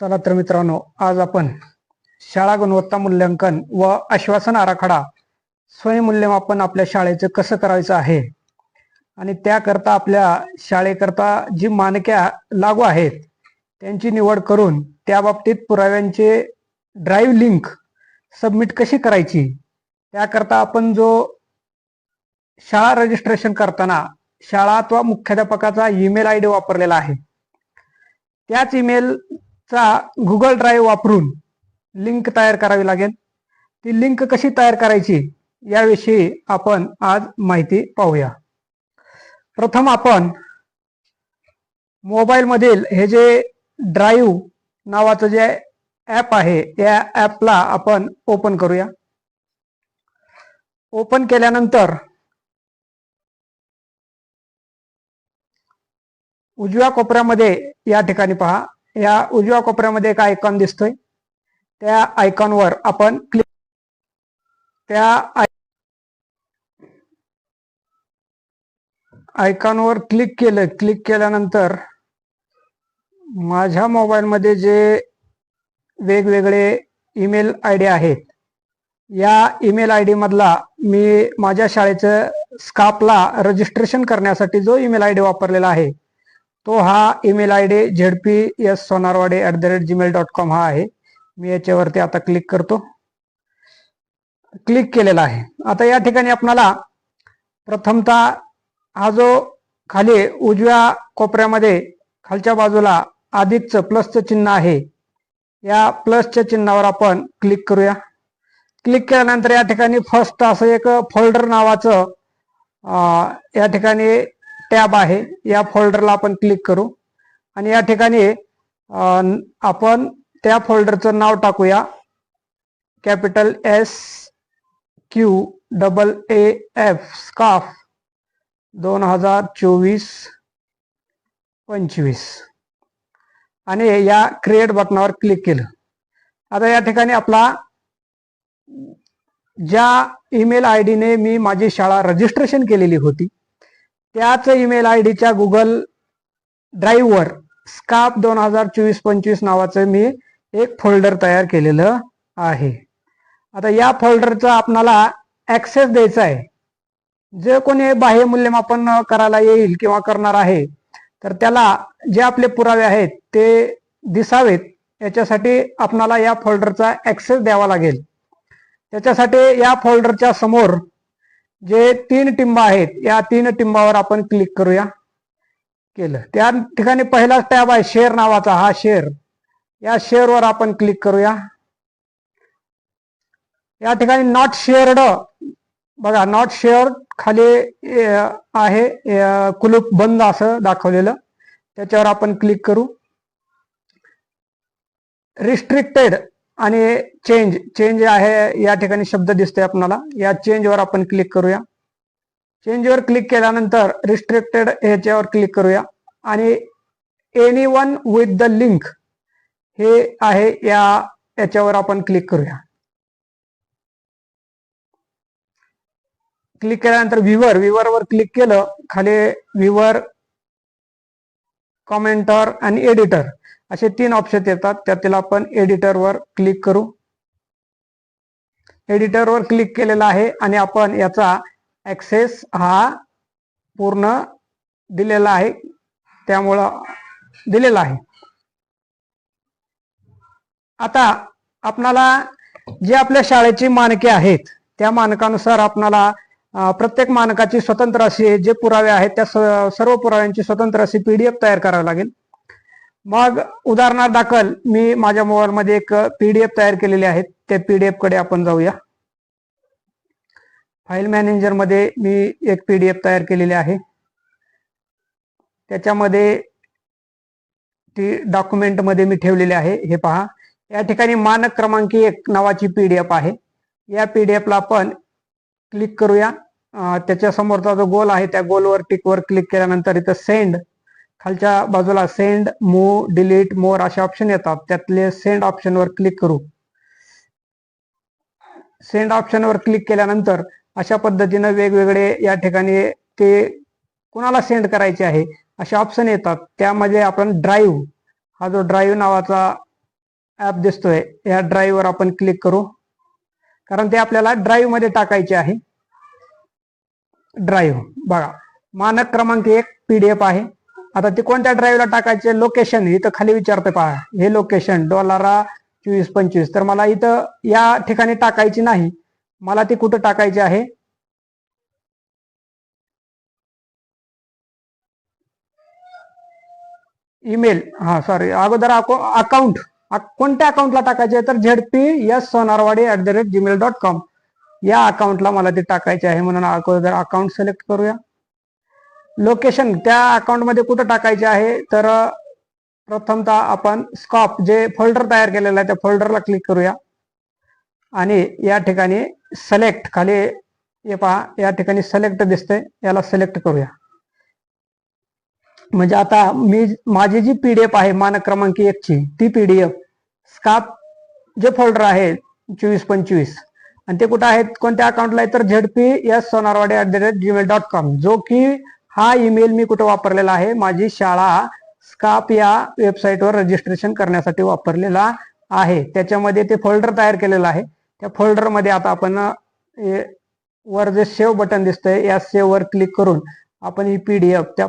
चला तर मित्रांनो आज आपण शाळा गुणवत्ता मूल्यांकन व आश्वासन आराखडा स्वयंमूल्यमापन आपल्या शाळेचं कसं करायचं आहे आणि त्याकरता आपल्या शाळेकरता जी मानक्या लागू आहेत त्यांची निवड करून त्या बाबतीत पुराव्यांचे ड्राईव्ह लिंक सबमिट कशी करायची त्याकरता आपण जो शाळा रजिस्ट्रेशन करताना शाळा अथवा मुख्याध्यापकाचा ईमेल आय डी वापरलेला आहे त्याच ईमेल चा गुगल ड्राईव्ह वापरून लिंक तयार करावी लागेल. ती लिंक कशी तयार करायची याविषयी आपण आज माहिती पाहूया. प्रथम आपण मोबाईलमधील हे जे ड्राईव्ह नावाचं जे ॲप आहे या ॲपला आपण ओपन करूया. ओपन केल्यानंतर उजव्या कोपऱ्यामध्ये या ठिकाणी पहा. या उजव्या कोपऱ्यामध्ये एक आयकॉन दिसतोय. त्या आयकॉनवर आपण क्लिक त्या आयकॉनवर क्लिक केलं. क्लिक केल्यानंतर माझ्या मोबाईलमध्ये जे वेगवेगळे ईमेल आय डी आहेत या ईमेल आय डी मधला मी माझ्या शाळेचं स्कापला रजिस्ट्रेशन करण्यासाठी जो ईमेल आय डी वापरलेला आहे तो हा email I D Z P S Sonarwade at the rate Gmail dot com हा आहे. मी याच्यावरती आता क्लिक करतो. क्लिक केलेला आहे. आता या ठिकाणी आपणाला प्रथमतः हा जो खाली उजव्या कोपऱ्यामध्ये खालच्या बाजूला अधिकचं प्लसचं चिन्ह आहे. या प्लसच्या चिन्हावर आपण क्लिक करूया. क्लिक केल्यानंतर या ठिकाणी फर्स्ट असं एक फोल्डर नावाचं या ठिकाणी टॅब आहे. या फोल्डरला आपण क्लिक करू. आणि या ठिकाणी आपण त्या फोल्डरचं नाव टाकूया. Capital S Q double A F scarf दोन हजार चोवीस पंचवीस. आणि या क्रिएट बटनावर क्लिक केलं. आता या ठिकाणी आपला ज्या ईमेल आय डीने मी माझी शाळा रजिस्ट्रेशन केलेली होती त्याच ईमेल आय डीच्या गुगल ड्राईव्हवर स्काप दोन हजार चोवीस पंचवीस नावाचं मी एक फोल्डर तयार केलेलं आहे. आता या फोल्डरचा आपणाला ऍक्सेस द्यायचा आहे. जे कोणी बाह्य मूल्यमापन करायला येईल किंवा करणार आहे तर त्याला जे आपले पुरावे आहेत ते दिसावेत. याच्यासाठी आपणाला या फोल्डरचा ऍक्सेस द्यावा लागेल. त्याच्यासाठी या फोल्डरच्या समोर जे तीन टिंब आहेत या तीन टिंबावर आपण क्लिक करूया. केलं. त्या ठिकाणी पहिलाच टॅब आहे शेअर नावाचा हा शेअर या शेअरवर आपण क्लिक करूया. या ठिकाणी नॉट शेअर्ड बघा नॉट शेअर खाली आहे कुलूप बंद असं दाखवलेलं. त्याच्यावर आपण क्लिक करू. रिस्ट्रिक्टेड आणि चेंज चेंज आहे या ठिकाणी शब्द दिसतोय आपणाला. या चेंजवर आपण क्लिक करूया. चेंजवर क्लिक केल्यानंतर रिस्ट्रिक्टेड ह्याच्यावर क्लिक करूया. आणि any one with the link हे आहे या याच्यावर आपण क्लिक करूया. क्लिक केल्यानंतर व्ह्यूवर वर क्लिक केलं खाली व्ह्यूवर कॉमेंटर आणि एडिटर असे तीन ऑप्शन येतात. त्यातील आपण एडिटरवर क्लिक करू. एडिटरवर क्लिक केलेला आहे आणि आपण याचा ऍक्सेस हा पूर्ण दिलेला आहे. त्यामुळं दिलेला आहे. आता आपणाला जे आपल्या शाळेची मानके आहेत त्या मानकानुसार आपणाला प्रत्येक मानकाची स्वतंत्र अशी जे पुरावे आहेत त्या सर्व पुराव्यांची स्वतंत्र अशी पीडीएफ तयार करावी लागेल. मग उदाहरणादाखल मी माझ्या मोबाईलमध्ये एक पीडीएफ तयार केलेले आहेत त्या पीडीएफकडे आपण जाऊया. फाईल मॅनेजरमध्ये मी एक पीडीएफ तयार केलेली आहे. त्याच्यामध्ये ती डॉक्युमेंटमध्ये मी ठेवलेली आहे. हे पहा. या ठिकाणी मानक क्रमांक एक नावाची पीडीएफ आहे. या पीडीएफ ला आपण क्लिक करूया. त्याच्या समोरचा जो गोल आहे त्या गोलवर टिकवर क्लिक केल्यानंतर इथं सेंड खालच्या बाजूला सेंड मूव डिलीट मोर असे ऑप्शन येतात. त्यातले सेंड ऑप्शनवर क्लिक करू. सेंड ऑप्शनवर क्लिक केल्यानंतर अशा पद्धतीनं वेगवेगळे या ठिकाणी ते कुणाला सेंड करायचे आहे असे ऑप्शन येतात. त्यामध्ये आपण ड्राईव्ह हा जो ड्राईव्ह नावाचा ऍप दिसतोय या ड्राईव्हवर आपण क्लिक करू. कारण ते आपल्याला ड्राईव्हमध्ये टाकायचे आहे. ड्राईव्ह बघा. मानक क्रमांक एक पीडीएफ आहे. आता ते कोणत्या ड्राईव्हला टाकायचे? लोकेशन इथं खाली विचारते पहा. हे लोकेशन डॉलरा चोवीस पंचवीस. तर मला इथं या ठिकाणी टाकायची नाही. मला ती कुठं टाकायची आहे? ईमेल. हा सॉरी अगोदर अकाउंट कोणत्या अकाउंटला टाकायचे? तर Z P S Sonarwadi at the rate Gmail dot com या अकाउंटला मला ते टाकायचे आहे म्हणून अगोदर अकाउंट सिलेक्ट करूया. लोकेशन त्या अकाउंटमध्ये कुठं टाकायचे आहे? तर प्रथमतः आपण स्कॉप जे फोल्डर तयार केलेला आहे त्या फोल्डरला क्लिक करूया. आणि या ठिकाणी सिलेक्ट खाली हे पहा या ठिकाणी सिलेक्ट दिसते याला सिलेक्ट करूया. म्हणजे आता मी माझी जी पीडीएफ आहे मानक क्रमांक एकची ती पीडीएफ स्काप जे फोल्डर आहे चोवीस पंचवीस आणि ते कुठं आहेत? कोणत्या अकाउंटला आहे? तर Z P S Sonarwade at the rate Gmail dot com जो की हा ईमेल मी कुठं वापरलेला आहे? माझी शाळा स्काप या वेबसाईटवर रजिस्ट्रेशन करण्यासाठी वापरलेला आहे. त्याच्यामध्ये ते फोल्डर तयार केलेलं आहे. त्या फोल्डरमध्ये आता आपण वर जे सेव्ह बटन दिसतंय या सेव्हवर क्लिक करून आपण ही एफ त्या